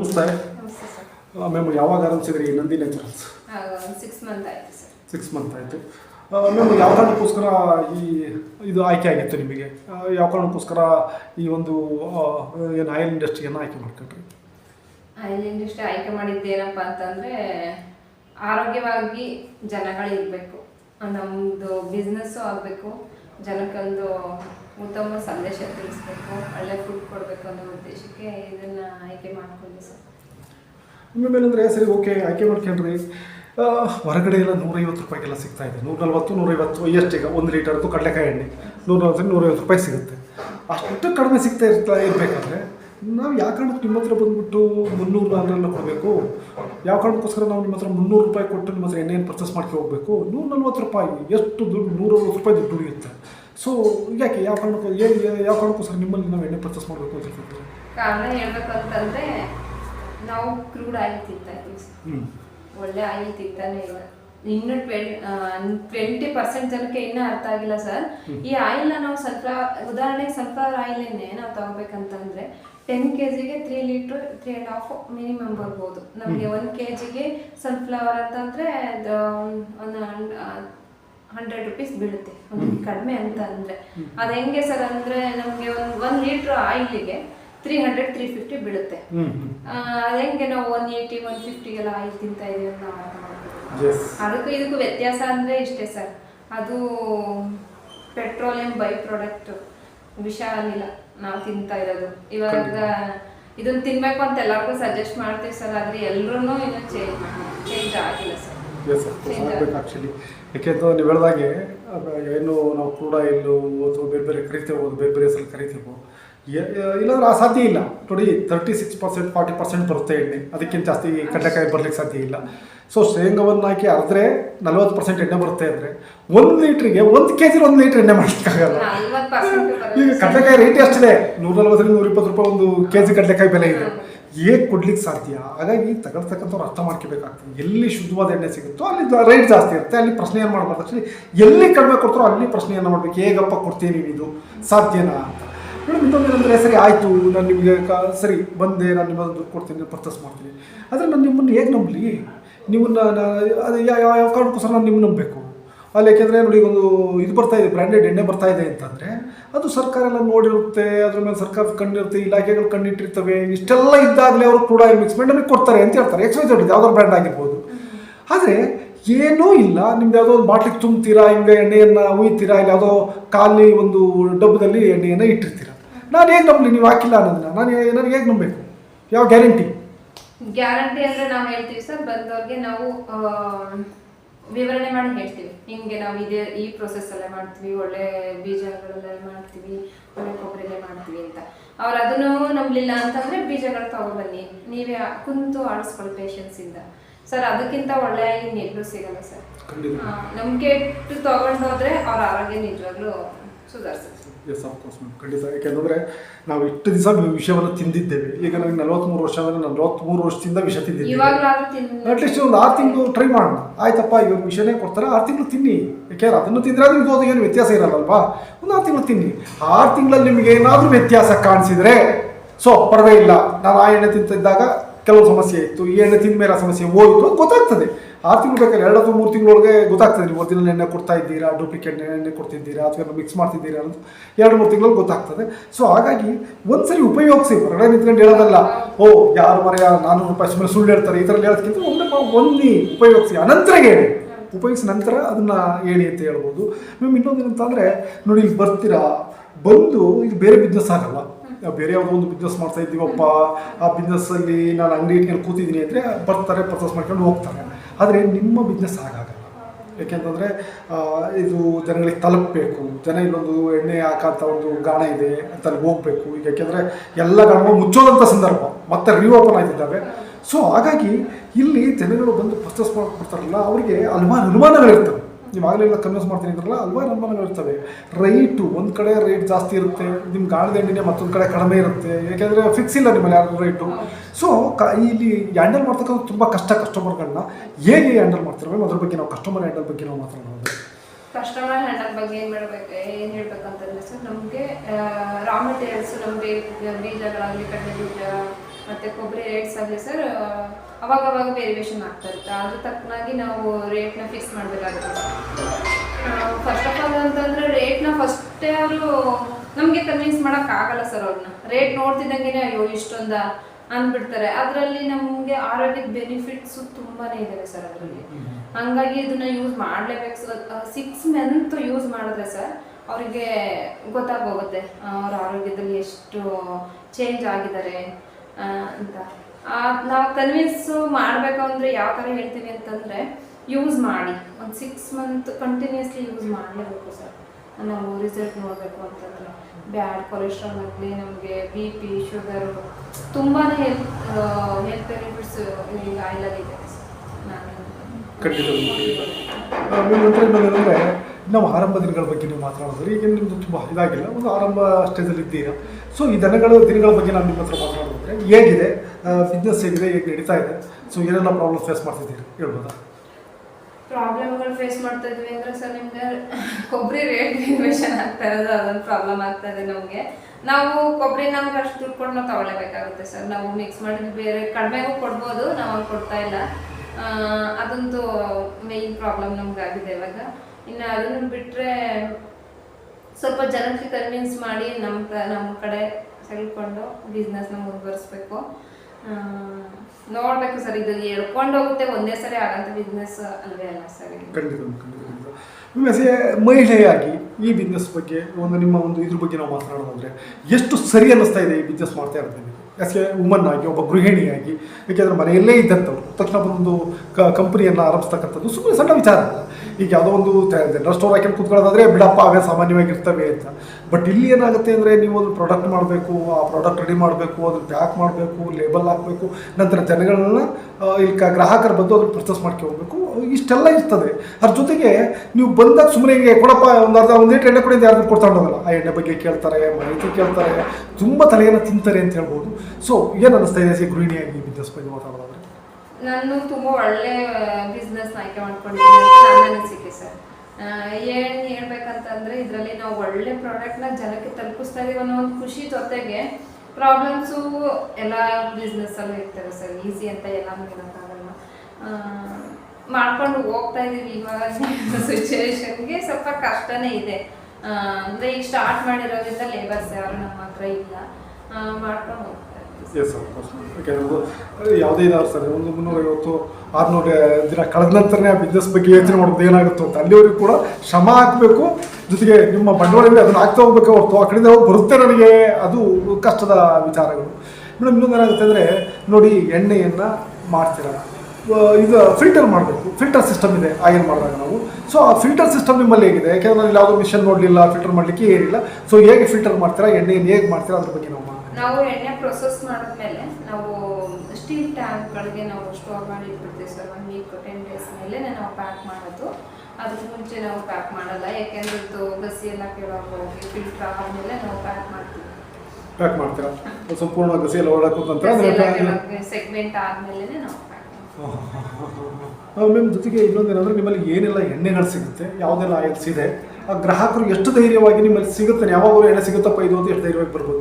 ನಮಸ್ತೆ. ಮ್ಯಾಮ್ ಯಾವಾಗ ಆರಂಭಿಸಿದ್ರಿ? ನಂದಿ ನ್ಯಾಚುರಲ್ಸ್ ಸಿಕ್ಸ್ ಮಂತ್ ಆಯಿತು ಸರ್. ಸಿಕ್ಸ್ ಮಂತ್ ಆಯಿತು. ಮ್ಯಾಮ್ ಯಾವ ಕಾರಣಕ್ಕೋಸ್ಕರ ಈ ಇದು ಆಯ್ಕೆ ಆಗಿತ್ತು ನಿಮಗೆ? ಯಾವ ಕಾರಣಕ್ಕೋಸ್ಕರ ಈ ಒಂದು ಏನು ಆಯಿಲ್ ಇಂಡಸ್ಟ್ರಿಯನ್ನು ಆಯ್ಕೆ ಮಾಡ್ಕೊಂಡ್ರಿ? ಆಯಿಲ್ ಇಂಡಸ್ಟ್ರಿ ಆಯ್ಕೆ ಮಾಡಿದ್ದೇನಪ್ಪ ಅಂತಂದರೆ ಆರೋಗ್ಯವಾಗಿ ಜನಗಳಿರಬೇಕು ನಮ್ಮದು ಬಿಸ್ನೆಸ್ಸು ಆಗಬೇಕು. ಜನಕ್ಕೊಂದು ಉತ್ತಮ ಸಂದೇಶ ತಿಳಿಸ್ಬೇಕು, ಒಳ್ಳೆ ಫುಡ್ ಕೊಡಬೇಕು ಅನ್ನೋ ಉದ್ದೇಶಕ್ಕೆ ಇದನ್ನ ಆಯ್ಕೆ ಮಾಡ್ಕೊಂಡೆ ಸರ್. ನಿಮ್ಮ ಮೇಲಂದ್ರೆ ಸರಿ ಓಕೆ ಆಯ್ಕೆ ಮಾಡ್ಕೊಂಡ್ರಿ. ಹೊರಗಡೆ ಎಲ್ಲ ನೂರೈವತ್ತು ರೂಪಾಯಿಗೆಲ್ಲ ಸಿಗ್ತಾ ಇದೆ. ನೂರ ನಲ್ವತ್ತು ನೂರೈವತ್ತು ಈಗ ಒಂದು ಲೀಟರ್ದು ಕಡಲೆಕಾಯಿ ಎಣ್ಣೆ. ನೂರ ನಲ್ವತ್ತು ನೂರೈವತ್ತು ರೂಪಾಯಿ ಸಿಗುತ್ತೆ. ಅಷ್ಟು ಕಡಿಮೆ ಸಿಗ್ತಾ ಇರ್ತಾ ಇರಬೇಕಾದ್ರೆ ನಾವು ಯಾವ ಕಾರಣಕ್ಕೆ ನಿಮ್ಮ ಹತ್ರ ಬಂದುಬಿಟ್ಟು ಮುನ್ನೂರು ನಾಲ್ಕರೆಲ್ಲ ಕೊಡಬೇಕು? ಯಾವ ಕಾರಣಕ್ಕೋಸ್ಕರ ನಾವು ನಿಮ್ಮ ಹತ್ರ ಮುನ್ನೂರು ರೂಪಾಯಿ ಕೊಟ್ಟು ನಿಮ್ಮ ಹತ್ರ ಎಣ್ಣೆಯನ್ನು ಪರ್ಚೇಸ್ ಮಾಡ್ಕೊ ಹೋಗಬೇಕು? ನೂರ ನಲ್ವತ್ತು ರೂಪಾಯಿ, ಎಷ್ಟು ದುಡ್ಡು ನೂರ ನಲ್ವತ್ತು ರೂಪಾಯಿ ದುಡ್ಡು ಉಳಿಯುತ್ತೆ. ಸೊ ಯಾಕೆ ಯಾವ ಕಾರಣಕ್ಕೂ ಏನು ಯಾವ ಕಾರಣಕ್ಕೋಸ್ಕರ ನಿಮ್ಮಲ್ಲಿ ನಾವು ಎಣ್ಣೆ ಪರ್ಚೇಸ್ ಮಾಡಬೇಕು ಅಂತ ಹೇಳ್ತೀವಿ ಕಾರಣ ಹೇಳ್ಬೇಕಂತಂದ್ರೆ ನಾವು ಕ್ರೂಡ್ ಆಯಿಲ್ ತಿಂತಾ ಇದ್ದೀವಿ ಹ್ಞೂ ಒಳ್ಳೆ ಆಯಿಲ್ ತಿಂತಾನೆ ಇಲ್ಲ. ಇನ್ನು ಟ್ವೆಂಟಿ ಪರ್ಸೆಂಟ್ ಜನಕ್ಕೆ ಇನ್ನೂ ಅರ್ಥ ಆಗಿಲ್ಲ ಸರ್. ಈ ಆಯಿಲ್ನ ನಾವು ಸನ್ಫ್ಲವರ್ ಉದಾಹರಣೆಗೆ ಸನ್ಫ್ಲವರ್ ಆಯಿಲನ್ನೇ ನಾವು ತಗೋಬೇಕಂತಂದ್ರೆ ಟೆನ್ ಕೆ ಜಿಗೆ three litre three and half minimum ಬರ್ಬೋದು. ನಮಗೆ ಒಂದು ಕೆ ಜಿಗೆ ಸನ್ಫ್ಲವರ್ ಅಂತಂದರೆ ಒಂದು ಹಂಡ್ರೆಡ್ ರುಪೀಸ್ ಬೀಳುತ್ತೆ. ಒಂದು ಕಡಿಮೆ ಅಂತ ಅಂದ್ರೆ. ಅದು ಹೆಂಗೆ ಸರ್ ಅಂದ್ರೆ ನಮಗೆ ಒಂದು ಒನ್ ಲೀಟ್ರ್ ಆಯಿಲಿಗೆ ತ್ರೀ ಹಂಡ್ರೆಡ್ ತ್ರೀ ಫಿಫ್ಟಿ ಬೀಳುತ್ತೆ. ಅದ್ ಹೆಂಗೆ ನಾವು ಒನ್ ಏಯ್ಟಿ ಒನ್ ಫಿಫ್ಟಿಗೆಲ್ಲ ಆಯಿಲ್ ತಿಂತಾ ಇದೀವಿ ಅಂತ ನಾವು ಅರ್ಥ ಅದಕ್ಕೂ ಇದಕ್ಕೂ ವ್ಯತ್ಯಾಸ ಅಂದ್ರೆ ಇಷ್ಟೇ ಸರ್. ಅದು ಪೆಟ್ರೋಲಿಯಂ ಬೈ ಪ್ರಾಡಕ್ಟ್ ವಿಷ ಆಗಿಲ್ಲ ನಾವು ತಿಂತಾ ಇರೋದು. ಇವಾಗ ಇದನ್ನ ತಿನ್ಬೇಕು ಅಂತ ಎಲ್ಲರಿಗೂ ಸಜೆಸ್ಟ್ ಮಾಡ್ತೀವಿ ಸರ್ ಆದರೆ ಎಲ್ಲರೂ ಇನ್ನೂ ಚೇಂಜ್ ಚೇಂಜ್ ಆಗಿಲ್ಲ ಸರ್. ಚೇಂಜ್ ಆ್ಯಕ್ಚುಲಿ ಯಾಕೆಂದ್ರೆ ನೀವು ಹೇಳ್ದಾಗೆ ಏನು ನಾವು ಕೂಡ ಇಲ್ಲೋ ಅಥವಾ ಬೇರೆ ಬೇರೆ ಕರಿತೇವೋ ಬೇರೆ ಬೇರೆ ಹೆಸರು ಕರಿತೇವೋ ಇಲ್ಲಾಂದ್ರೆ ಆ ಸಾಧ್ಯ ಇಲ್ಲ. ನೋಡಿ thirty six percent forty percent ಬರುತ್ತೆ ಎಣ್ಣೆ. ಅದಕ್ಕಿಂತ ಜಾಸ್ತಿ ಕಡಲೆಕಾಯಿ ಬರ್ಲಿಕ್ಕೆ ಸಾಧ್ಯ ಇಲ್ಲ. ಸೊ ಶೇಂಗವನ್ನು ಹಾಕಿ ಅರ್ದ್ರೆ ನಲ್ವತ್ತು ಪರ್ಸೆಂಟ್ ಎಣ್ಣೆ ಬರುತ್ತೆ ಅಂದರೆ ಒಂದು ಲೀಟ್ರಿಗೆ ಒಂದು ಕೆ ಜಿಲಿ ಒಂದು ಲೀಟ್ರ್ ಎಣ್ಣೆ ಮಾಡೋಕ್ಕಾಗಲ್ಲ ಈಗ ಕಡಲೆಕಾಯಿ ರೇಟ್ ಎಷ್ಟಿದೆ? ನೂರ ನಲ್ವತ್ತರಿಂದ ನೂರ ಇಪ್ಪತ್ತು ರೂಪಾಯಿ ಒಂದು ಕೆ ಜಿ ಕಡಲೆಕಾಯಿ ಬೆಲೆ ಇದೆ. ಹೇಗೆ ಕೊಡ್ಲಿಕ್ಕೆ ಸಾಧ್ಯ? ಹಾಗಾಗಿ ತಗೊಳ್ತಕ್ಕಂಥವ್ರು ಅರ್ಥ ಮಾಡ್ಕೋಬೇಕಾಗ್ತದೆ. ಎಲ್ಲಿ ಶುದ್ಧವಾದ ಎಣ್ಣೆ ಸಿಗುತ್ತೋ ಅಲ್ಲಿ ರೇಟ್ ಜಾಸ್ತಿ ಇರುತ್ತೆ. ಅಲ್ಲಿ ಪ್ರಶ್ನೆ ಏನು ಮಾಡಬಾರ್ದು ಆ್ಯಕ್ಚುಲಿ ಎಲ್ಲಿ ಕಡಿಮೆ ಕೊಡ್ತಾರೋ ಅಲ್ಲಿ ಪ್ರಶ್ನೆಯನ್ನು ಮಾಡಬೇಕು? ಹೇಗಪ್ಪ ಕೊಡ್ತೀವಿ ನೀವು ಇದು? ಸಾಧ್ಯನಾ ಅಂತ. ಮೇಡಮ್, ಇನ್ನೊಂದು ಏನಂದರೆ, ಸರಿ, ಆಯಿತು, ನಾನು ನಿಮಗೆ ಸರಿ, ಬಂದೆ, ನಾನು ನಿಮ್ಮದು ದುಡ್ಡು ಕೊಡ್ತೀನಿ ಪರ್ಚೇಸ್ ಮಾಡ್ತೀನಿ. ಆದರೆ ನಾನು ನಿಮ್ಮನ್ನು ಹೇಗೆ ನಂಬಲಿ? ನಿಮ್ಮನ್ನ ಅದು ಯಾವ ಯಾವ ಕಾರಣಕ್ಕೋಸ್ಕರ ನಾನು ನಿಮ್ಮನ್ನು ನಂಬಬೇಕು? ಅಲ್ಲಿ ಯಾಕೆಂದರೆ ನೋಡಿ ಒಂದು ಇದು ಬರ್ತಾ ಇದೆ ಬ್ರ್ಯಾಂಡೆಡ್ ಎಣ್ಣೆ ಬರ್ತಾ ಇದೆ ಅಂತಂದರೆ ಅದು ಸರ್ಕಾರ ಎಲ್ಲ ನೋಡಿರುತ್ತೆ, ಅದ್ರ ಮೇಲೆ ಸರ್ಕಾರ ಕಣ್ಣಿರುತ್ತೆ, ಇಲಾಖೆಗಳು ಕಣ್ಣಿಟ್ಟಿರ್ತವೆ, ಇಷ್ಟೆಲ್ಲ ಇದ್ದಾಗಲೇ ಅವರು ಕೂಡ ಮಿಕ್ಸ್ ಮಾಡಿ ನಮಗೆ ಕೊಡ್ತಾರೆ ಅಂತ ಹೇಳ್ತಾರೆ. ಎಕ್ಸ್ ವೈ ಜೆಡ್ ಯಾವ್ದಾದ್ರು ಬ್ರ್ಯಾಂಡ್ ಆಗಿರ್ಬೋದು. ಆದರೆ ಏನೂ ಇಲ್ಲ. ನಿಮ್ದು ಯಾವುದೋ ಒಂದು ಬಾಟ್ಲಿಗೆ ತುಂಬ್ತೀರಾ, ಹಿಂಗೆ ಎಣ್ಣೆಯನ್ನು ಉಯ್ತೀರಾ, ಇಲ್ಲಿ ಯಾವುದೋ ಖಾಲಿ ಒಂದು ಡಬ್ಬದಲ್ಲಿ ಎಣ್ಣೆಯನ್ನು ಇಟ್ಟಿರ್ತೀರಾ. ನಾನು ಹೇಗೆ ನಂಬಲಿ? ನೀವು ಹಾಕಿಲ್ಲ ಅನ್ನೋದನ್ನ. ನಾನು ನನಗೆ ಹೇಗೆ ನಂಬಬೇಕು? ಯಾವ ಗ್ಯಾರಂಟಿ? ಗ್ಯಾರಂಟಿ ಅಂದರೆ ನಾವು ಹೇಳ್ತೀವಿ ಸರ್, ಬಂದವ್ರಿಗೆ ನಾವು ವಿವರಣೆ ಮಾಡಿ ಹೇಳ್ತೀವಿ. ಹಿಂಗೆ ನಾವು ಇದೇ ಈ ಪ್ರೊಸೆಸ್ ಅಲ್ಲೇ ಮಾಡ್ತೀವಿ ಒಳ್ಳೆ ಬೀಜಗಳಲ್ಲೇ ಮಾಡ್ತೀವಿ ಒಳ್ಳೆ ಕೊಬ್ಬರಿಲೆ ಮಾಡ್ತೀವಿ ಅಂತ. ಅವ್ರು ಅದನ್ನು ನಂಬಲಿಲ್ಲ ಅಂತಂದ್ರೆ ಬೀಜಗಳು ತಗೊಬನ್ನಿ ನೀವೇ ಕುಂತು ಆಡಿಸ್ಕೊಳ್ಳಿ ಪೇಷನ್ಸ್ ಇಂದ. ಸರ್ ಅದಕ್ಕಿಂತ ಒಳ್ಳೆ ಇನ್ನೆಲ್ಲೂ ಸಿಗಲ್ಲ ಸರ್. ಇಟ್ಟು ತಗೊಂಡೋದ್ರೆ ಅವ್ರ ಆರೋಗ್ಯ ನಿಜವಾಗ್ಲೂ ಸುಧಾರಿಸುತ್ತೆ. ಎಸ್ ಆಫ್ಕೋರ್ಸ್ ಮ್ಯಾಮ್ ಖಂಡಿತ. ಯಾಕೆಂದರೆ ನಾವು ಇಷ್ಟು ದಿವಸ ವಿಷಯವನ್ನು ತಿಂದಿದ್ದೇವೆ. ಈಗ ನನಗೆ ನಲವತ್ತ್ಮೂರು ವರ್ಷ ಅಂದರೆ ನಲವತ್ತ್ಮೂರು ವರ್ಷದಿಂದ ವಿಷ ತಿಂದಿದ್ದೀವಿ. ಅಟ್ಲೀಸ್ಟ್ ಒಂದು ಆರು ತಿಂಗಳು ಟ್ರೈ ಮಾಡೋಣ. ಆಯ್ತಪ್ಪ ಇವಾಗ ವಿಷಯನೇ ಕೊಡ್ತಾರೆ. ಆರು ತಿಂಗಳು ತಿನ್ನಿ. ಯಾಕೆಂದ್ರೆ ಅದನ್ನು ತಿಂದರೆ ಅದು ಏನು ವ್ಯತ್ಯಾಸ ಇರಲ್ಲಲ್ವಾ? ಒಂದು ಆರು ತಿಂಗಳು ತಿನ್ನಿ. ಆರು ತಿಂಗಳಲ್ಲಿ ನಿಮಗೆ ಏನಾದರೂ ವ್ಯತ್ಯಾಸ ಕಾಣಿಸಿದರೆ ಸೊ ಪರವೇ ಇಲ್ಲ ನಾನು ಆ ಎಣ್ಣೆ ತಿಂತಿದ್ದಾಗ ಕೆಲವು ಸಮಸ್ಯೆ ಇತ್ತು. ಈ ಎಣ್ಣೆ ತಿಂದ ಮೇಲೆ ಆ ಸಮಸ್ಯೆ ಹೋಯಿತು ಗೊತ್ತಾಗ್ತದೆ. ಆರು ತಿಂಗಳು ಬೇಕಾದ್ರೆ ಎರಡು ಮೂರು ತಿಂಗಳೊಳಗೆ ಗೊತ್ತಾಗ್ತದೆ ಒರಿಜಿನಲ್ ಎಣ್ಣೆ ಕೊಡ್ತಾ ಇದ್ದೀರಾ ಡೂಪ್ಲಿಕೇಟ್ ಎಣ್ಣೆ ಕೊಡ್ತಿದ್ದೀರಾ, ಅಥವಾ ಮಿಕ್ಸ್ ಮಾಡ್ತಿದ್ದೀರಾ ಅಂತ ಎರಡು ಮೂರು ತಿಂಗಳಲ್ಲಿ ಗೊತ್ತಾಗ್ತದೆ. ಸೊ ಹಾಗಾಗಿ ಒಂದ್ಸರಿ ಉಪಯೋಗಿಸಿ, ಹೊರಗಡೆ ನಿಂತ್ಕೊಂಡು ಹೇಳೋದಲ್ಲ, ಓ, ಯಾರು ಮರೆಯ ನಾನ್ನೂರು ರೂಪಾಯಿ ಸುಮ್ಮನೆ ಸುಳ್ಳು ಹೇಳ್ತಾರೆ, ಈ ಥರ ಹೇಳೋದಕ್ಕಿಂತ ಒಮ್ಮೆ ಒಂದಿ ಉಪಯೋಗಿಸಿ ಅನಂತರ ಹೇಳಿ. ಉಪಯೋಗಿಸಿ ನಂತರ ಅದನ್ನು ಹೇಳಿ ಅಂತ ಹೇಳ್ಬೋದು. ಮ್ಯಾಮ್, ಇನ್ನೊಂದು ಏನಂತಂದರೆ, ನೋಡಿ ಇಲ್ಲಿ ಬರ್ತೀರಾ, ಬಂದು ಇದು ಬೇರೆ ಬಿಸ್ನೆಸ್ ಆಗಲ್ಲ. ಬೇರೆ ಯಾವುದೋ ಒಂದು ಬಿಸ್ನೆಸ್ ಮಾಡ್ತಾ ಇದ್ದೀವಪ್ಪ, ಆ ಬಿಸ್ನೆಸ್ಸಲ್ಲಿ ನಾನು ಅಂಗಡಿ ಇಟ್ಕೊಂಡು ಕೂತಿದ್ದೀನಿ ಅಂದರೆ ಬರ್ತಾರೆ ಪರ್ಚೇಸ್ ಮಾಡ್ಕೊಂಡು ಹೋಗ್ತಾರೆ. ಆದರೆ ನಿಮ್ಮ ಬಿಸ್ನೆಸ್ ಹಾಗಾಗಲ್ಲ. ಯಾಕೆಂತಂದರೆ ಇದು ಜನಗಳಿಗೆ ತಲುಪಬೇಕು. ಜನ ಇಲ್ಲೊಂದು ಎಣ್ಣೆ ಹಾಕೋಂಥ ಒಂದು ಗಾಣ ಇದೆ ಅಂತ ಅಲ್ಲಿ ಹೋಗಬೇಕು. ಈಗ ಯಾಕೆಂದರೆ ಎಲ್ಲ ಗಾಣಗಳು ಮುಚ್ಚೋದಂಥ ಸಂದರ್ಭ. ಮತ್ತೆ ರಿಓಪನ್ ಆಗಿದ್ದಾವೆ ಸೊ ಹಾಗಾಗಿ ಇಲ್ಲಿ ಜನಗಳು ಬಂದು ಪರ್ಚೇಸ್ ಮಾಡ್ಕೊಡ್ತಾರಲ್ಲ, ಅವರಿಗೆ ಅನುಮಾನ ಅನುಮಾನಗಳಿರ್ತವೆ. ನೀವು ಆಗಲೇ ಕನ್ವಿನ್ಸ್ ಮಾಡ್ತೀನಿ ಅಂದ್ರಲ್ಲ ಅನುಮಾನಗಳು ಇರ್ತವೆ ರೈಟು, ಒಂದು ಕಡೆ ರೇಟ್ ಜಾಸ್ತಿ ಇರುತ್ತೆ ನಿಮ್ಮ ಗಾಣದ ಮತ್ತೊಂದು ಕಡೆ ಕಡಿಮೆ ಇರುತ್ತೆ ಯಾಕೆಂದರೆ ಫಿಕ್ಸ್ ಇಲ್ಲ ನಿಮ್ಮಲ್ಲಿ ಯಾರು ರೇಟು ಸೊ ಕ, ಇಲ್ಲಿ ಹ್ಯಾಂಡಲ್ ಮಾಡ್ತಕ್ಕಂಥ ತುಂಬ ಕಷ್ಟ ಕಸ್ಟಮರ್ಗಳನ್ನ ಹೇಗೆ ಹ್ಯಾಂಡಲ್ ಮಾಡ್ತಿರೋ ಅದ್ರ ಬಗ್ಗೆ ನಾವು ಕಸ್ಟಮರ್ ಹ್ಯಾಂಡಲ್ ಬಗ್ಗೆ ನಾವು ಮಾತಾಡೋದು ಕಸ್ಟಮರ್ ಹ್ಯಾಂಡಲ್ ಬಗ್ಗೆ ಏನು ಮಾಡಬೇಕು, ಏನು ಹೇಳ್ಬೇಕಂತಂದ್ರೆ ಸರ್ ನಮಗೆ ರಾ ಮೆಟೀರಿಯಲ್ಸ್ ನಮಗೆ ಬೀಜಗಳಾಗಲಿ, ಕಡಲೆ ಬೀಜ ಮತ್ತು ಕೊಬ್ಬರಿ ರೇಟ್ಸ್ ಆಗಲಿ ಸರ್ ಅವಾಗ ಅವಾಗ ವೇರಿಯೇಷನ್ ಆಗ್ತಾ ಇರುತ್ತೆ. ಅದ್ರ ತಕ್ಕನಾಗಿ ನಾವು ರೇಟ್ನ ಫಿಕ್ಸ್ ಮಾಡಬೇಕಾಗುತ್ತೆ. ಫಸ್ಟ್ ಆಫ್ ಆಲ್ ಅಂತಂದರೆ ರೇಟ್ನ ಫಸ್ಟೇ ಅವರು ನಮಗೆ ಕನ್ವಿನ್ಸ್ ಮಾಡೋಕ್ಕಾಗಲ್ಲ ಸರ್ ಅವ್ರನ್ನ ರೇಟ್ ನೋಡ್ತಿದ್ದಂಗೆ ಅಯ್ಯೋ ಇಷ್ಟೊಂದ ಅಂದ್ಬಿಡ್ತಾರೆ. ಅದರಲ್ಲಿ ನಮಗೆ ಆರೋಗ್ಯದ ಬೆನಿಫಿಟ್ಸು ತುಂಬಾ ಇದ್ದಾವೆ ಸರ್ ಅದರಲ್ಲಿ. ಹಂಗಾಗಿ ಇದನ್ನ ಯೂಸ್ ಮಾಡಲೇಬೇಕು ಸರ್ ಸಿಕ್ಸ್ ಮಂತ್ ಯೂಸ್ ಮಾಡಿದ್ರೆ ಸರ್ ಅವರಿಗೆ ಗೊತ್ತಾಗೋಗುತ್ತೆ ಅವ್ರ ಆರೋಗ್ಯದಲ್ಲಿ ಎಷ್ಟು ಚೇಂಜ್ ಆಗಿದ್ದಾರೆ. ಅಂತ. ನಾವು ಕನ್ವಿನ್ಸ್ ಮಾಡಬೇಕು ಅಂದರೆ ಯಾವ ಥರ ಹೇಳ್ತೀವಿ ಅಂತಂದರೆ ಯೂಸ್ ಮಾಡಿ. ಒಂದು ಸಿಕ್ಸ್ ಮಂತ್ ಕಂಟಿನ್ಯೂಸ್ಲಿ ಯೂಸ್ ಮಾಡಲೇಬೇಕು ಸರ್ ನಾವು ರಿಸಲ್ಟ್ ನೋಡಬೇಕು ಅಂತಂದರೆ. ಬ್ಯಾಡ್ ಕೊಲೆಸ್ಟ್ರಾಲ್ ಆಗಲಿ ನಮಗೆ ಬಿ ಪಿ ಶುಗರು ತುಂಬಾ ಹೆಲ್ತ್ ಹೆಲ್ತ್ ಬೆನಿಫಿಟ್ಸ್ ಈಗ ಆಯಿಲಲ್ಲಿ ಸರ್ ನಾನು ಖಂಡಿತ ನಾವು ಆರಂಭ ದಿನಗಳ ಬಗ್ಗೆ ನೀವು ಮಾತನಾಡಿದ್ರೆ, ಈಗ ನಿಮ್ಮದು ತುಂಬ ಇದಾಗಿಲ್ಲ, ಒಂದು ಆರಂಭ ಸ್ಟೇಜಲ್ಲಿ ಇದ್ದೀರಾ. ಸೊ ಈ ದನಗಳ, ದಿನಗಳ ಬಗ್ಗೆ ನಾನು ನಿಮ್ಮ ಹತ್ರ ಮಾತನಾಡಿದ್ರೆ ಹೇಗಿದೆ ಬಿಸ್ನೆಸ್ ಹೇಗಿದೆ, ಹೇಗೆ ನಡೀತಾ ಇದೆ? ಸೊ ಏನೆಲ್ಲ ಪ್ರಾಬ್ಲಮ್ ಫೇಸ್ ಮಾಡ್ತಿದ್ದೀರಿ? ಹೇಳ್ಬೋದಾ? ಪ್ರಾಬ್ಲಮ್ಗಳು ಫೇಸ್ ಮಾಡ್ತಾ ಇದ್ವಿ ಅಂದ್ರೆ ಸರ್ ನಿಮ್ಗೆ ಕೊಬ್ಬರಿ ರೇಟ್ ಇನ್ವೆಷನ್ ಆಗ್ತಾ ಇರೋದು ಅದೊಂದು ಪ್ರಾಬ್ಲಮ್ ಆಗ್ತಾ ಇದೆ ನಮಗೆ. ನಾವು ಕೊಬ್ಬರಿ ನಮ್ಗೆ ಅಷ್ಟು ದುಡ್ಡು ಕೊಟ್ಟು ನಾವು ತಗೊಳ್ಳೇಬೇಕಾಗುತ್ತೆ ಸರ್ ನಾವು ಮಿಕ್ಸ್ ಮಾಡಿದ್ವಿ ಬೇರೆ, ಕಡಿಮೆಗೂ ಕೊಡ್ಬೋದು ನಾವು ಕೊಡ್ತಾ ಇಲ್ಲ. ಅದೊಂದು ಮೇಯ್ನ್ ಪ್ರಾಬ್ಲಮ್ ನಮ್ಗೆ ಆಗಿದೆ ಇವಾಗ. ಇನ್ನು ಅದನ್ನು ಬಿಟ್ಟರೆ ಸ್ವಲ್ಪ ಜನಕ್ಕೆ ಕನ್ವಿನ್ಸ್ ಮಾಡಿ ನಮ್ಮ ನಮ್ಮ ಕಡೆ ಸೆಳ್ಕೊಂಡು ಬಿಸ್ನೆಸ್ನ ಮುಂದುವರಿಸ್ಬೇಕು. ನೋಡಬೇಕು ಸರ್, ಇದು ಎಳ್ಕೊಂಡು ಹೋಗುತ್ತೆ, ಒಂದೇ ಸರಿ ಆಗಂತ ಬಿಸ್ನೆಸ್ ಅಲ್ವೇ ಅಲ್ಲ ಸರ್ ಮಹಿಳೆಯಾಗಿ ಈ ಬಿಸ್ನೆಸ್ ಬಗ್ಗೆ ಒಂದು, ನಿಮ್ಮ ಒಂದು ಇದ್ರ ಬಗ್ಗೆ ನಾವು ಮಾತನಾಡೋದಾದ್ರೆ ಎಷ್ಟು ಸರಿ ಅನ್ನಿಸ್ತಾ ಇದೆ ಈ ಬಿಸ್ನೆಸ್ ಮಾಡ್ತಾ ಇರ್ತೇನೆ ಯಾಕೆ ವುಮನ್ ಆಗಿ, ಒಬ್ಬ ಗೃಹಿಣಿಯಾಗಿ, ಯಾಕೆಂದರೆ ಮನೆಯಲ್ಲೇ ಇದ್ದಂಥವ್ರು, ತಕ್ಷಣ ಕ ಕಂಪನಿಯನ್ನು ಆರಂಭಿಸ್ತಕ್ಕಂಥದ್ದು ಸುಮ್ಮನೆ ಸಣ್ಣ ವಿಚಾರ ಅಲ್ಲ. ಈಗ ಯಾವುದೋ ಒಂದು ಜನರಲ್ ಸ್ಟೋರ್ ಹಾಕಿ ಕೂತ್ಕೊಳ್ಳೋದಾದ್ರೆ ಬಿಡಪ್ಪ, ಅವೇ ಸಾಮಾನ್ಯವಾಗಿ ಇರ್ತವೆ ಅಂತ. ಬಟ್ ಇಲ್ಲಿ ಏನಾಗುತ್ತೆ ಅಂದರೆ ನೀವು ಒಂದು ಪ್ರಾಡಕ್ಟ್ ಮಾಡಬೇಕು, ಆ ಪ್ರಾಡಕ್ಟ್ ರೆಡಿ ಮಾಡಬೇಕು, ಅದನ್ನು ಪ್ಯಾಕ್ ಮಾಡಬೇಕು ಲೇಬಲ್ ಹಾಕಬೇಕು, ನಂತರ ಜನಗಳನ್ನ ಇಲ್ಲಿ ಗ್ರಾಹಕರು ಬಂದು ಅದನ್ನು ಪರ್ಚೇಸ್ ಮಾಡ್ಕೊಂಡು ಹೋಗ್ಬೇಕು. ಇಷ್ಟೆಲ್ಲ ಇರ್ತದೆ. ಅದ್ರ ಜೊತೆಗೆ ನೀವು ಬಂದಾಗ ಸುಮ್ಮನೆ ಹಿಂಗೆ, ಕೊಡಪ್ಪ, ಒಂದು ಅರ್ಧ, ಒಂದು ಲೀಟ್ರ್ ಎಣ್ಣೆ ಕೊಡಿಂದ ಯಾರು ಕೊಡ್ತಾ ಹೋಗಲ್ಲ ಆ ಎಣ್ಣೆ ಬಗ್ಗೆ ಕೇಳ್ತಾರೆ, ಮಾಹಿತಿ ಕೇಳ್ತಾರೆ, ತುಂಬ ತಲೆಯನ್ನು ತಿಂತಾರೆ ಅಂತ ಹೇಳ್ಬೋದು. ಸೊ ಏನು ಅನ್ನಿಸ್ತಾ ಇದೆ? ಗೃಹಿಣಿಯಾಗಿ ಬಿಸ್ನೆಸ್ ಬಗ್ಗೆ ಮಾತಾಡೋದಾದ್ರೆ. ನಾನು ತುಂಬ ಒಳ್ಳೆ ಬಿಸ್ನೆಸ್ ಆಯ್ಕೆ ಮಾಡ್ಕೊಂಡಿದ್ದೀನಿ ಸರ್. ಏನು ಹೇಳ್ಬೇಕಂತಂದ್ರೆ ಇದರಲ್ಲಿ ನಾವು ಒಳ್ಳೆ ಪ್ರಾಡಕ್ಟ್ನ ಜನಕ್ಕೆ ತಲುಪಿಸ್ತಾ ಇದೀವಿ ಅನ್ನೋ ಒಂದು ಖುಷಿ ಜೊತೆಗೆ ಪ್ರಾಬ್ಲಮ್ಸು ಎಲ್ಲ ಬಿಸ್ನೆಸ್ಸಲ್ಲೂ ಇರ್ತವೆ ಸರ್. ಈಸಿ ಅಂತ ಎಲ್ಲ ಹೇಳೋಕ್ಕಾಗಲ್ಲ. ಮಾಡ್ಕೊಂಡು ಹೋಗ್ತಾ ಇದೀವಿ ಇವಾಗ ಸಿಚುವೇಶನ್ಗೆ ಸ್ವಲ್ಪ ಕಷ್ಟನೇ ಇದೆ. ಅಂದ್ರೆ ಈಗ ಸ್ಟಾರ್ಟ್ ಮಾಡಿರೋದ್ರಿಂದ ಲೇಬರ್ಸ್ ಯಾರು ನಮ್ಮ ಹತ್ರ ಇಲ್ಲ. ಮಾಡ್ಕೊಂಡು ಹೋಗ್ತಾ ಎಸ್ ಯಾಕೆಂದ್ರೆ ಯಾವುದೇ ಇದಾದ್ರು ಸರ್, ಒಂದು ಮುನ್ನೂರೈವತ್ತು, ಆರುನೂರು ದಿನ ಕಳೆದ ನಂತರನೇ ಆ ಬಿಸ್ನೆಸ್ ಬಗ್ಗೆ ಯೋಚನೆ ಮಾಡೋದು ಏನಾಗುತ್ತೋ ಅಂತ ಅಲ್ಲಿವರೆಗೂ ಕೂಡ ಶ್ರಮ ಹಾಕಬೇಕು. ಜೊತೆಗೆ ನಿಮ್ಮ ಬಂಡವಾಳದಲ್ಲಿ ಅದನ್ನು ಹಾಕ್ತಾ ಹೋಗ್ಬೇಕು ಹೊರತು ಆ ಕಡೆಯಿಂದ ಬರುತ್ತೆ ನನಗೆ? ಅದು ಕಷ್ಟದ ವಿಚಾರಗಳು. ಮೇಡಮ್, ಇನ್ನೊಂದು ಏನಾಗುತ್ತೆ ಅಂದರೆ, ನೋಡಿ, ಎಣ್ಣೆಯನ್ನು ಮಾಡ್ತೀರ? ಇದು ಫಿಲ್ಟರ್ ಮಾಡಬೇಕು. ಫಿಲ್ಟರ್ ಸಿಸ್ಟಮ್ ಇದೆ ಆಯಿಲ್ ಮಾಡಿದಾಗ ನಾವು. ಸೊ ಆ ಫಿಲ್ಟರ್ ಸಿಸ್ಟಮ್ ನಿಮ್ಮಲ್ಲಿ ಹೇಗಿದೆ? ಯಾಕೆಂದ್ರೆ ನಾನು ಯಾವುದೋ ಮಿಷನ್ ನೋಡಲಿಲ್ಲ ಫಿಲ್ಟರ್ ಮಾಡಲಿಕ್ಕೆ ಏನಿಲ್ಲ. ಸೊ ಹೇಗೆ ಫಿಲ್ಟರ್ ಮಾಡ್ತೀರಾ? ಎಣ್ಣೆಯನ್ನು ಹೇಗೆ ಮಾಡ್ತೀರಾ? ಅದ್ರ ಬಗ್ಗೆ ನಾವು. ನಾವು ಎಣ್ಣೆ ಪ್ರೊಸೆಸ್ ಮಾಡಿದ್ಮೇಲೆ ನಾವು ಸ್ಟೀಲ್ ಟ್ಯಾಂಕ್ಗಳಿಗೆ ನಾವು ಸ್ಟೋರ್ ಮಾಡಿ ಇಟ್ಬಿಡ್ತೀವಿ sir one week ten days ಮೇಲೆ ನಾವು ಪ್ಯಾಕ್ ಮಾಡೋದು. ಅದಕ್ಕೆ ಮುಂಚೆ ನಾವು ಪ್ಯಾಕ್ ಮಾಡಲ್ಲ. ಯಾಕೆಂದ್ರೆ ಇದು ಗಸಿ ಎಲ್ಲ ಕೆಳಗೆ ಹೋಗಿ ಫಿಲ್ಟರ್ ಆದಮೇಲೆ ನಾವು ಪ್ಯಾಕ್ ಮಾಡ್ತೀವಿ. ಪ್ಯಾಕ್ ಮಾಡ್ತೀರಾ? ಸಂಪೂರ್ಣ ಗಸಿ ಎಲ್ಲ ಅದನ್ನ ಸೆಗ್ಮೆಂಟ್ ಆದ್ಮೇಲೆ ನಾವು ಮ್ಯಾಮ್ ಜೊತೆಗೆ ಇನ್ನೊಂದೇನಂದ್ರೆ ನಿಮ್ಮಲ್ಲಿ ಏನೆಲ್ಲ ಎಣ್ಣೆಗಳು ಸಿಗುತ್ತೆ ಯಾವುದೆಲ್ಲ ಆಯಿಲ್ಸ್ ಇದೆ ಆ ಗ್ರಾಹಕರು ಎಷ್ಟು ಧೈರ್ಯವಾಗಿ ನಿಮ್ಮಲ್ಲಿ ಸಿಗುತ್ತೆ ಯಾವಾಗಲೂ ಎಣ್ಣೆ ಸಿಗುತ್ತಪ್ಪ ಇದು ಅಂತ ಎಷ್ಟು ಧೈರ್ಯವಾಗಿ ಬರ್ಬೋದು?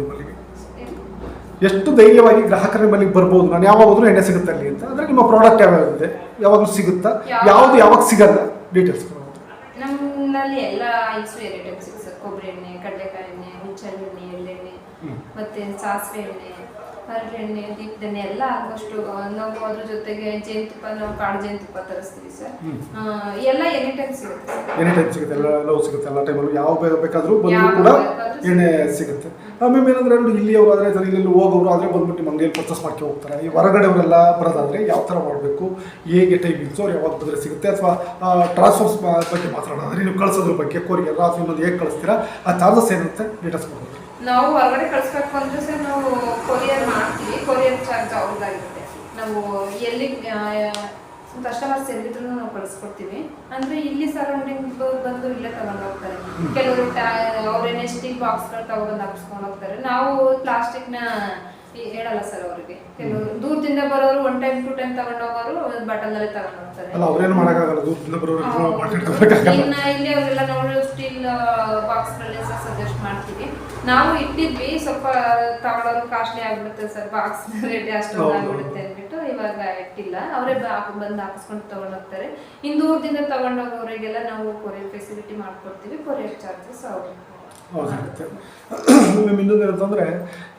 ಎಷ್ಟು ಧೈರ್ಯವಾಗಿ ಗ್ರಾಹಕರ ಬಳಿ ಬರ್ಬೋದು? ನಾನು ಯಾವಾಗಾದ್ರೂ ಎಣ್ಣೆ ಸಿಗುತ್ತೆ ಅಲ್ಲಿ ಅಂತ. ಅಂದರೆ ನಿಮ್ಮ ಪ್ರಾಡಕ್ಟ್ ಯಾವ್ಯಾವಿದೆ ಯಾವಾಗಲೂ ಸಿಗುತ್ತಾ? ಯಾವ್ದು? ಯಾವಾಗ ಸಿಗಲ್ಲ? ಡೀಟೇಲ್ಸ್ ನಮ್ಮಲ್ಲಿ ಎಲ್ಲ ಐಸು ಎರಡು ಕೊಬ್ಬರಿ ಎಣ್ಣೆ ಕಡಲೆಕಾಯಿ ಎಣ್ಣೆ ಹುಚ್ಚೆಣ್ಣೆ ಎಳ್ಳೆಣ್ಣೆ ಮತ್ತೆ ಸಾಸಿವೆ ಎಣ್ಣೆ ಹರಳೆಣ್ಣೆ ದೀಪದೆಣ್ಣೆ ಎಲ್ಲ ಹಾಕೋಷ್ಟು ನಾವು ಅದ್ರ ಜೊತೆಗೆ ಜೇನುತುಪ್ಪ ನಾವು ಕಾಡು ಜೇನುತುಪ್ಪ ತರಿಸ್ತೀವಿ ಸರ್. ಎಲ್ಲ ಎನಿ ಟೈಮ್ ಸಿಗುತ್ತೆ ಎನಿ ಟೈಮ್ ಸಿಗುತ್ತೆ ಎಲ್ಲ ಎಲ್ಲವೂ ಸಿಗುತ್ತೆ ಎಲ್ಲ ಟೈಮಲ್ಲೂ ಯಾವ ಬೇಕಾದರೂ ಬೇಕಾದ್ರೂ ಬಂದರೂ ಕೂಡ ಎಣ್ಣೆ ಸಿಗುತ್ತೆ. ಆಮೇಲೆ ಏನಂದ್ರೆ ನೋಡಿ ಇಲ್ಲಿ ಅವರು ಆದರೆ ಇಲ್ಲಿ ಹೋಗೋರು ಆದರೆ ಬಂದ್ಬಿಟ್ಟು ನಿಮ್ಮ ಅಂಗಡಿಯಲ್ಲಿ ಪರ್ಚೇಸ್ ಮಾಡ್ಕೊಂಡು ಹೋಗ್ತಾರೆ. ಈ ಹೊರಗಡೆ ಅವರೆಲ್ಲ ಬರೋದಾದ್ರೆ ಯಾವ ಥರ ಮಾಡಬೇಕು ಹೇಗೆ ಟೈಮಿಂಗ್ಸು ಅವ್ರು ಯಾವಾಗ ಬಂದರೆ ಸಿಗುತ್ತೆ? ಅಥವಾ ಟ್ರಾನ್ಸ್ಫರ್ಸ್ ಬಗ್ಗೆ ಮಾತಾಡೋದಾದ್ರೆ ನೀವು ಕಳಿಸೋದ್ರ ಬಗ್ಗೆ ಕೋರಿ ಅಥವಾ ಇನ್ನೊಂದು ಹೇಗೆ ಕಳಿಸ್ತೀರಾ ಆ ಚಾರ್ಜಸ್ ಏನಂತೆ ಡೀಟೇಲ್ಸ್ ಕೊಡ್ಬೋದು. ನಾವು ಹೊರಗಡೆ ಕಳಿಸ್ಬೇಕು ಅಂದ್ರೆ ಸರ್ ನಾವು ಕೊರಿಯರ್ ಮಾಡ್ತೀವಿ. ಕೊರಿಯರ್ ಚಾರ್ಜ್ ಅವ್ರದ್ದಾಗಿರುತ್ತೆ ನಾವು ಎಲ್ಲಿ ಕಸ್ಟಮರ್ಸ್ ಎಲ್ಲಿದ್ರು ನಾವು ಕಳಿಸ್ಕೊಡ್ತೀವಿ. ಅಂದ್ರೆ ಇಲ್ಲಿ ಸರೌಂಡಿಂಗ್ ಬಂದು ಇಲ್ಲೇ ತಗೊಂಡು ಹೋಗ್ತಾರೆ. ಕೆಲವರು ಅವ್ರೇನೇ ಸ್ಟೀಲ್ ಬಾಕ್ಸ್ಗಳು ತಗೊಂಡು ಹಾಕ್ಸ್ಕೊಂಡು ಹೋಗ್ತಾರೆ. ನಾವು ಪ್ಲಾಸ್ಟಿಕ್ನ ಹೇಳಲ್ಲ ಸರ್ ಅವರಿಗೆ. ಕೆಲವರು ದೂರದಿಂದ ಬರೋರು ಒನ್ ಟೈಮ್ ಟು ಟೈಮ್ ಬಾಟಲ್ನಲ್ಲೇ ತಗೊಂಡು ಹೋಗ್ತಾರೆ. ಅಲ್ಲ ಅವ್ರೇನು ಮಾಡೋಕ್ಕಾಗಲ್ಲ? ದೂರದಿಂದ ಬರೋರು ಹೌದು. ಮಾಡಿಟ್ಕೋಬೇಕಾಗಲ್ಲ ಇನ್ನ ಇಲ್ಲಿ ಅವರೆಲ್ಲ ನಾವು ಸ್ಟೀಲ್ ಬಾಕ್ಸ್ ಸರ್ ಸಜೆಸ್ಟ್ ಮಾಡ್ತೀವಿ. ನಾವು ಇಟ್ಟಿದ್ವಿ ಸ್ವಲ್ಪ ತಗೊಳ್ಳೋರು ಕಾಸ್ಟ್ಲಿ ಆಗ್ಬಿಡುತ್ತೆ ಸರ್ ಬಾಕ್ಸ್ ರೇಟ್ ಅಷ್ಟೊಂದು. ಆಗ್ಬಿಡುತ್ತೆ ಅಂದ್ಬಿಟ್ಟು ಇವಾಗ ಇಟ್ಟಿಲ್ಲ. ಅವರೇ ಬಂದು ಹಾಕಿಸ್ಕೊಂಡು ತಗೊಂಡ್ ಹೋಗ್ತಾರೆ. ಇನ್ನು ದೂರದಿಂದ ತಗೊಂಡೋಗೋರಿಗೆಲ್ಲ ನಾವು ಕೊರಿಯರ್ ಫೆಸಿಲಿಟಿ ಮಾಡ್ಕೊಡ್ತೀವಿ ಕೊರಿಯರ್ ಚಾರ್ಜಸ್ ಅವ್ರಿಗೆ. ಹೌದಾಗುತ್ತೆ. ನಿಮ್ಮ ಇನ್ನೊಂದು ಏನಂತಂದರೆ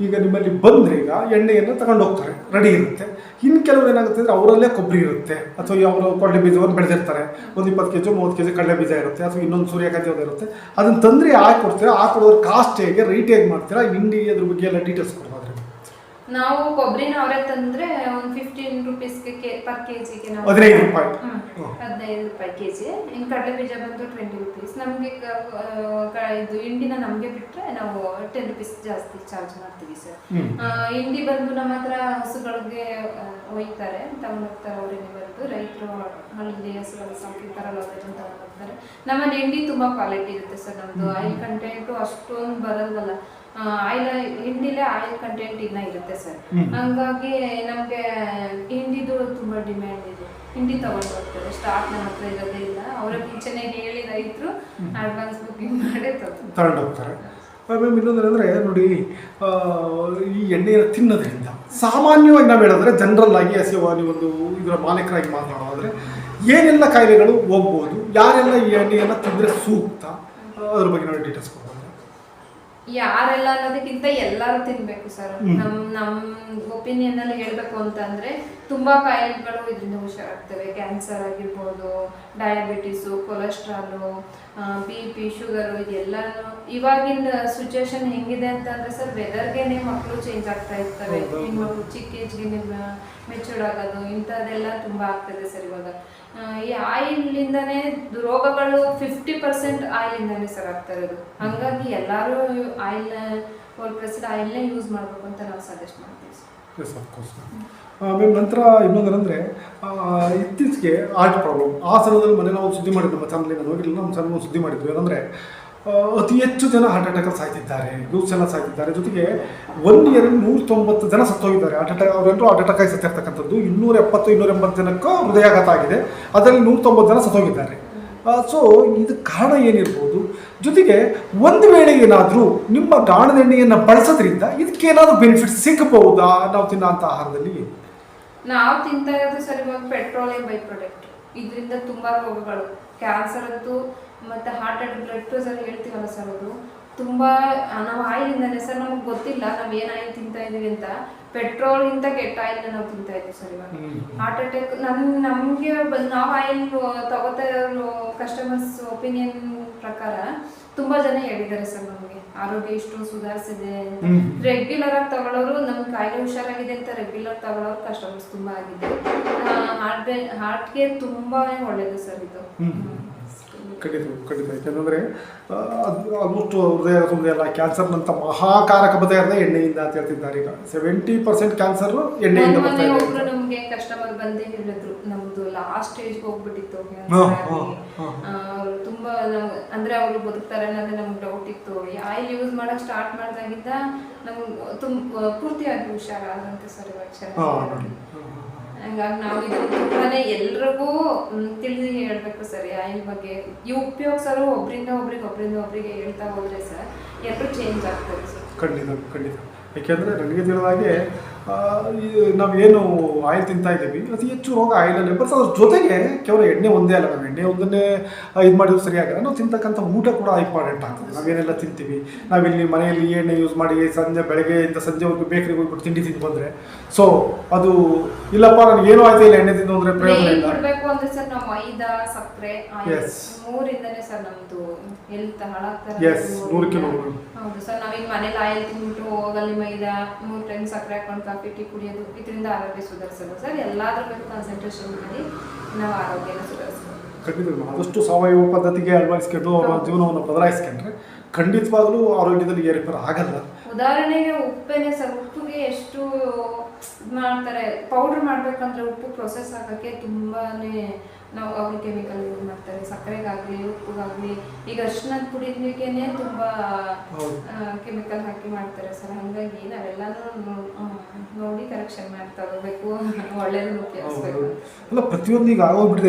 ಈಗ ನಿಮ್ಮಲ್ಲಿ ಬಂದರೆ ಈಗ ಎಣ್ಣೆಯನ್ನು ತಗೊಂಡು ಹೋಗ್ತಾರೆ ರೆಡಿ ಇರುತ್ತೆ. ಇನ್ನು ಕೆಲವರು ಏನಾಗುತ್ತೆ ಅಂದರೆ ಅವರಲ್ಲೇ ಕೊಬ್ಬರಿ ಇರುತ್ತೆ. ಅಥವಾ ಅವರು ಕಡಲೆ ಬೀಜವನ್ನು ಬೆಳೆದಿರ್ತಾರೆ. ಒಂದು ಇಪ್ಪತ್ತು ಕೆ ಜಿ ಮೂವತ್ತು ಕೆ ಜಿ ಕಡಲೆ ಬೀಜ ಇರುತ್ತೆ, ಅಥವಾ ಇನ್ನೊಂದು ಸೂರ್ಯಕಾಂತಿ ಇರುತ್ತೆ. ಅದನ್ನು ತಂದರೆ ಹಾಕಿ ಕೊಡ್ತೀರಾ? ಹಾಕೊಡೋದ್ರ ಕಾಸ್ಟ್ ಹೇಗೆ? ರೇಟ್ ಹೇಗೆ ಮಾಡ್ತೀರಾ? ಇಂಡಿ ಅದ್ರ ಬಗ್ಗೆ ಎಲ್ಲ ಡೀಟೇಲ್ಸ್ ಕೊಡ್ಬೋದ್ರಿ ನಾವು ಕೊಬ್ಬರಿನ ಅವರೇ ತಂದ್ರೆ ಒಂದು ಫಿಫ್ಟೀನ್ ರುಪೀಸ್ ಪರ್ ಕೆಜಿಗೆ ನಾವು ಹದಿನೈದು ರೂಪಾಯಿ. ಹದಿನೈದು ರೂಪಾಯಿ ಕೆಜಿ ಇನ್ನು ಕಡಲೆ ಬೀಜ ಬಂದು ಟ್ವೆಂಟಿ ರುಪೀಸ್ ನಮಗೆ ಇದು ಹಿಂಡಿನ ನಮಗೆ ಬಿಟ್ರೆ ನಾವು ಟೆನ್ ರುಪೀಸ್ ಜಾಸ್ತಿ ಚಾರ್ಜ್ ಮಾಡ್ತೀವಿ ಸರ್ ಇಂಡಿ ಹಿಂಡಿ ಬಂದು ನಮ್ಮ ಹತ್ರ ಹಸುಗಳಿಗೆ ಒಯ್ತಾರೆ ತಗೊಂಡೋಗ್ತಾರೆ ಅವರಿಗೆ ಬಂದು. ರೈತರು ಹಳ್ಳಿ ಹಸುಗಳು ಸಾಕಿರ್ತಾರಲ್ಲ ಅವರೇ ಬಂದು ತಗೊಂಡೋಗ್ತಾರೆ ನಮ್ಮಲ್ಲಿ ಹಿಂಡಿ ತುಂಬಾ ಕ್ವಾಲಿಟಿ ಇರುತ್ತೆ ಸರ್ ನಮ್ದು. ಐದು ಕಂಟೆಂಟು ಅಷ್ಟೊಂದು ಬರಲ್ವಲ್ಲ. ಆಯಿಲ್ ಹಿಂಡಿಲೇ ಆಯಿಲ್ ಕಂಟೆಂಟ್ ಇನ್ನ ಇರುತ್ತೆ ಸರ್. ಹಂಗಾಗಿ ನಮಗೆ ಹಿಂಡಿದು ತುಂಬಾ ಡಿಮ್ಯಾಂಡ್ ಇದೆ. ಹಿಂಡಿ ತಗೊಂಡು ಹೋಗ್ತಾರೆ. ಸ್ಟಾಕ್ ನಮ್ಮ ಹತ್ರ ಇರೋದೇ ಇಲ್ಲ. ಅವರ ಮುಂಚೆನೆ ಹೇಳಿ ರೈತರು ಅಡ್ವಾನ್ಸ್ ಬುಕಿಂಗ್ ಮಾಡೇ ತಗೊಂಡು ಹೋಗ್ತಾರೆ. ಮ್ಯಾಮ್ ಇನ್ನೊಂದು ಏನಂದರೆ ನೋಡಿ ಈ ಎಣ್ಣೆಯನ್ನು ತಿನ್ನೋದ್ರಿಂದ ಸಾಮಾನ್ಯವಾಗಿ ನಾವು ಹೇಳಿದ್ರೆ ಜನರಲ್ ಆಗಿ ಹಸಿವಾಗಿ ಒಂದು ಇದರ ಮಾಲೀಕರಾಗಿ ಮಾತನಾಡೋದಾದ್ರೆ ಏನೆಲ್ಲ ಕಾಯಿಲೆಗಳು ಹೋಗ್ಬೋದು ಯಾರೆಲ್ಲ ಈ ಎಣ್ಣೆಯನ್ನು ತಿಂದರೆ ಸೂಕ್ತ ಅದ್ರ ಬಗ್ಗೆ ನಾವು ಡೀಟೇಲ್ಸ್ ಯಾರೆಲ್ಲ ಅನ್ನೋದಕ್ಕಿಂತ ಎಲ್ಲರೂ ತಿನ್ಬೇಕು ಸರ್. ನಮ್ ನಮ್ ಒಪಿನಿಯನ್ ಅಲ್ಲಿ ಹೇಳ್ಬೇಕು ಅಂತಂದ್ರೆ ತುಂಬಾ ಕಾಯಿಲೆಗಳು ಇದರಿಂದ ಹುಷಾರಾಗ್ತವೆ ಕ್ಯಾನ್ಸರ್ ಆಗಿರ್ಬೋದು diabetes cholesterol B P sugar ಇದೆಲ್ಲನೂ ಇವಾಗಿನ ಸಿಚುಯೇಷನ್ ಹೆಂಗಿದೆ ಅಂತಂದ್ರೆ ಸರ್ ವೆದರ್ಗೆನೆ ಮಕ್ಕಳು ಚೇಂಜ್ ಆಗ್ತಾ ಇರ್ತವೆ. ನಿಮ್ಮ ಹೆಣ್ಮಕ್ಳು ಚಿಕ್ಕ ಏಜ್ಗೆ ಮೆಚೂರ್ಡ್ ಆಗೋದು ಇಂಥದ್ದೆಲ್ಲ ತುಂಬಾ ಆಗ್ತದೆ ಸರ್ ಇವಾಗ. ಈ ಆಯಿಲ್ನಿಂದನೇ ರೋಗಗಳು ಫಿಫ್ಟಿ ಪರ್ಸೆಂಟ್ ಆಯಿಲಿಂದನೇ ಸರ್ ಆಗ್ತಾ ಇರೋದು. ಹಂಗಾಗಿ ಎಲ್ಲರೂ ಆಯಿಲ್ ಕೋಲ್ಡ್ ಆಯಿಲ್ನೇ ಯೂಸ್ ಮಾಡಬೇಕು ಅಂತ ನಾವು ಸಜೆಸ್ಟ್ ಮಾಡ್ತೀವಿ ಸರ್. ಎಸ್ ಅಫ್ಕೋರ್ಸ್ ಮ್ಯಾಮ್ ನಂತರ ಇನ್ನೊಂದೇನೆಂದರೆ ಇತ್ತೀಚೆಗೆ ಆರ್ಟ್ ಪ್ರಾಬ್ಲಮ್ ಆ ಸಮಯದಲ್ಲಿ ಮನೆ ನಾವು ಸುದ್ದಿ ಮಾಡಿದ್ದು ನಮ್ಮ ಚಾನಲ್ ನಾನು ಹೋಗಿರಲಿಲ್ಲ ನಮ್ಮ ಚಾನಲ್ ಸುದ್ದಿ ಮಾಡಿದ್ವಿ ಏನಂದರೆ ಅತಿ ಹೆಚ್ಚು ಜನ ಹಾರ್ಟ್ ಅಟ್ಯಾಕಲ್ಲಿ ಸಾಯ್ತಿದ್ದಾರೆ ಗ್ರೂಪ್ಸ್ ಎಲ್ಲ ಸಾಯ್ತಿದ್ದಾರೆ. ಜೊತೆಗೆ ಒನ್ ಇಯರ್ ನೂರ ತೊಂಬತ್ತು ಜನ ಸತ್ತೋಗಿದ್ದಾರೆ. ಹಾರ್ಟ್ ಅಟ್ಯಾಕ್ ಅವರೆಲ್ಲರೂ ಹಾರ್ಟ್ ಅಟ್ಯಾಕ್ ಆಗಿ ಸತ್ತಿರ್ತಕ್ಕಂಥದ್ದು ಇನ್ನೂರ ಎಪ್ಪತ್ತು ಇನ್ನೂರ ಎಂಬತ್ತು ಜನಕ್ಕೂ ಹೃದಯಾಘಾತ ಆಗಿದೆ. ಅದರಲ್ಲಿ ನೂರ ತೊಂಬತ್ತು ಜನ ಸತ್ತೋಗಿದ್ದಾರೆ. ಸೊ ಇದು ಕಾರಣ ಏನಿರ್ಬೋದು? ಜೊತೆಗೆ ಒಂದು ವೇಳೆ ಏನಾದರೂ ನಿಮ್ಮ ಗಾಣದ ಎಣ್ಣೆಯನ್ನು ಬಳಸೋದ್ರಿಂದ ಇದಕ್ಕೇನಾದರೂ ಬೆನಿಫಿಟ್ ಸಿಗಬಹುದಾ? ನಾವು ತಿನ್ನೋಂಥ ಆಹಾರದಲ್ಲಿ? ನಾವು ತಿಂತಾ ಇರೋದು ಸರಿಯಾಗಿ ಪೆಟ್ರೋಲಿಯಂ ಬೈ ಪ್ರಾಡಕ್ಟ್ ಇದರಿಂದ ತುಂಬಾ ರೋಗಗಳು. ಕ್ಯಾನ್ಸರ್ ಅಂತೂ ಮತ್ತೆ ಹಾರ್ಟ್ ಅಟ್ಯಾಕ್ ಬ್ಲಡ್ ಪ್ರೆಷರ್ ಹೇಳ್ತೀವಲ್ಲ ಸರ್ ಅದು ತುಂಬಾ ನಾವು ಆಯಿಲ್ ಇಂದಾನೆ ಸರ್ ನಮಗೆ ಗೊತ್ತಿಲ್ಲ ನಾವು ಏನು ಆಯಿಲ್ ತಿಂತಾ ಇದೀವಿ ಅಂತ. ಪೆಟ್ರೋಲ್ ಇಂದ ಕೆಟ್ಟ ಆಯಿಲ್ ನಾವು ತಿಂತಾ ಇದ್ದೀವಿ ಸರ್ ಇವಾಗ. ಹಾರ್ಟ್ ಅಟ್ಯಾಕ್ ನಮ್ ನಮಗೆ ನಾವು ಆಯಿಲ್ ತಗೋತಾ ಇರೋ ಕಸ್ಟಮರ್ಸ್ ಒಪಿನಿಯನ್ ಪ್ರಕಾರ ತುಂಬಾ ಜನ ಹೇಳಿದ್ದಾರೆ ಸರ್ ನಮಗೆ. ಆರೋಗ್ಯ ಇಷ್ಟು ಸುಧಾರಿಸಿದೆ ರೆಗ್ಯುಲರ್ ಆಗಿ ತಗೊಳ್ಳೋರು ನಮ್ಗೆ ಕಾಯಿಲೆ ಹುಷಾರಾಗಿದೆ ಅಂತ ರೆಗ್ಯುಲರ್ ತಗೊಳ್ಳೋರು ಕಸ್ಟಮರ್ಸ್ ತುಂಬಾ ಆಗಿದೆ ಹಾರ್ಟ್ ಹಾರ್ಟ್ಗೆ ತುಂಬಾ ಒಳ್ಳೇದು ಸರ್ ಇದು. ಖಂಡಿತ ಖಂಡಿತ. ಯಾಕೆಂದರೆ ಆಲ್ಮೋಸ್ಟ್ ಹೃದಯ ಹೃದಯ ಎಲ್ಲ ಕ್ಯಾನ್ಸರ್ನಂಥ ಮಹಾಕಾರಕ ಎಣ್ಣೆಯಿಂದ ಅಂತ ಹೇಳ್ತಿದ್ದಾರೆ ಈಗ. ಸೆವೆಂಟಿ ಪರ್ಸೆಂಟ್ ಕ್ಯಾನ್ಸರ್ ಎಣ್ಣೆಯಿಂದ ಬರ್ತಾ ಇದೆ. ನಮ್ಗೆ ಕಸ್ಟಮರ್ ಬಂದೇ ಹೇಳಿದ್ರು ನಮ್ದು ಲಾಸ್ಟ್ ಸ್ಟೇಜ್ ಹೋಗ್ಬಿಟ್ಟಿತ್ತು ತುಂಬಾ ಅಂದ್ರೆ ಅವರು ಬದುಕ್ತಾರೆ ಅನ್ನೋದೇ ನಮ್ಗೆ ಡೌಟ್ ಇತ್ತು. ಆಯಿಲ್ ಯೂಸ್ ಮಾಡಕ್ ಸ್ಟಾರ್ಟ್ ಮಾಡಿದಾಗಿಂದ ನಮ್ಗೆ ತುಂಬ ಪೂರ್ತಿಯಾಗಿ ಹುಷಾರಾದಂತೆ ಸರ್ ಇವಾಗ ಚೆನ್ನಾಗಿ ಹಂಗಾಗಿ ನಾವು ಇದು ತುಂಬಾನೇ ಎಲ್ರಿಗೂ ತಿಳಿದು ಹೇಳಬೇಕು ಸರ್ ಆಯಿಲ್ ಬಗ್ಗೆ. ಈ ಉಪಯೋಗಿಸೋರು ಒಬ್ಬರಿಂದ ಒಬ್ರಿಗೆ ಒಬ್ಬರಿಂದ ಒಬ್ರಿಗೆ ಹೇಳ್ತಾ ಹೋದ್ರೆ ಸರ್ ಎಲ್ಲರೂ ಚೇಂಜ್ ಆಗ್ತದೆ ಸರ್. ಖಂಡಿತ ಖಂಡಿತ. ಯಾಕೆಂದರೆ ನನಗೆ ತಿಳಿದಾಗೆ ನಾವೇನು ಆಯಿಲ್ ತಿಂತಾ ಇದ್ದೀವಿ. ಅತಿ ಹೆಚ್ಚು ರೋಗ ಆಯಿಲಲ್ಲೇ ಬಟ್ ಅದ್ರ ಜೊತೆಗೆ ಕೇವಲ ಎಣ್ಣೆ ಒಂದೇ ಅಲ್ಲ ನಾವು. ಎಣ್ಣೆ ಒಂದನ್ನೇ ಇದು ಮಾಡಿದ್ರು ಸರಿಯಾಗಲ್ಲ ನಾವು ತಿಂತಕ್ಕಂಥ ಊಟ ಕೂಡ ಇಂಪಾರ್ಟೆಂಟ್ ಆಗ್ತದೆ. ನಾವೇನೆಲ್ಲ ತಿಂತೀವಿ? ನಾವಿಲ್ಲಿ ಮನೆಯಲ್ಲಿ ಎಣ್ಣೆ ಯೂಸ್ ಮಾಡಿ ಸಂಜೆ ಬೆಳಗ್ಗೆಯಿಂದ ಸಂಜೆವರೆಗೂ ಬೇಕರಿಗೆ ಹೋಗ್ಬಿಟ್ಟು ತಿಂಡಿ ತಿಂದು ಬಂದರೆ ಸೊ ಅದು ಇಲ್ಲಪ್ಪ ನನಗೆ ಏನೂ ಆಯ್ತು ಇಲ್ಲ. ಎಣ್ಣೆ ತಿಂದು ಅಂದರೆ ಪ್ರಯೋಜನ ಇಲ್ಲ. ಅಂದ್ರೆ ಸರ್ ನಾವು ಮೈದಾ ಸಕ್ಕರೆ ಎಸ್ ಮೂರಿಂದನೇ ಸರ್ ಹೆಲ್ತ್ ಹಾಳಾಗ್ತಾರೆ Yes, ನೂರಕ್ಕೆ ನೂರು. ಹೌದು ಸರ್ ನಾವೀಗ ಮನೇಲಿ ಆಯಿಲ್ ತಿಂದ್ಬಿಟ್ಟು ಹೋಗಲ್ಲಿ ಮೈದಾ ಮೂರು ಟೈಮ್ ಸಕ್ಕರೆ ಹಾಕೊಂಡು ಕಾಫಿ ಟೀ ಕುಡಿಯೋದು ಇದರಿಂದ ಆರೋಗ್ಯ ಸುಧಾರಿಸಲು ಸರ್ ಎಲ್ಲಾದ್ರ ಮೇಲೆ ಕಾನ್ಸಂಟ್ರೇಷನ್ ಮಾಡಿ ನಾವು ಆರೋಗ್ಯನ ಸುಧಾರಿಸ್ಬೋದು. ಖಂಡಿತ ಆದಷ್ಟು ಸಾವಯವ ಪದ್ಧತಿಗೆ ಅಳವಡಿಸ್ಕೊಂಡು ಅವರ ಜೀವನವನ್ನು ಬದಲಾಯಿಸ್ಕೊಂಡ್ರೆ ಖಂಡಿತವಾಗ್ಲೂ ಆರೋಗ್ಯದಲ್ಲಿ ಏರುಪೇರು ಆಗಲ್ಲ. ಉದಾಹರಣೆಗೆ ಉಪ್ಪೇನೆ ಸರ್ ಉಪ್ಪಿಗೆ ಎಷ್ಟು ಮಾಡ್ತಾರೆ ಪೌಡರ್ ಮಾಡ್ಬೇಕಂದ್ರೆ ಉಪ್ಪು ಪ್ರೊಸೆಸ್ ಆಗಕ್ಕೆ ತುಂಬಾನೇ ನಾವು ಅವರು ಕೆಮಿಕಲ್ ಯೂಸ್ ಮಾಡ್ತಾರೆ ಸಕ್ಕರೆಗಾಗ್ಲಿ ಉಪ್ಪುಗಾಗ್ಲಿ. ಈಗ ಅರ್ಶಿನದ ಪುಡಿಗೆನೆ ತುಂಬಾ ಹೌದು. ಕೆಮಿಕಲ್ ಹಾಕಿ ಮಾಡ್ತಾರೆ ಸರ್. ಹಂಗಾಗಿ ನಾವೆಲ್ಲಾನು ನೋಡಿ ಕರೆಕ್ಷನ್ ಮಾಡ್ತಾ ಹೋಗ್ಬೇಕು. ಒಳ್ಳೇದು ಉಪಯೋಗಿಸ್ಬೇಕು ಅಲ್ಲ ಪ್ರತಿಯೊಂದು ಈಗ ಆಗೋಗ್ಬಿಟ್ಟಿದೆ.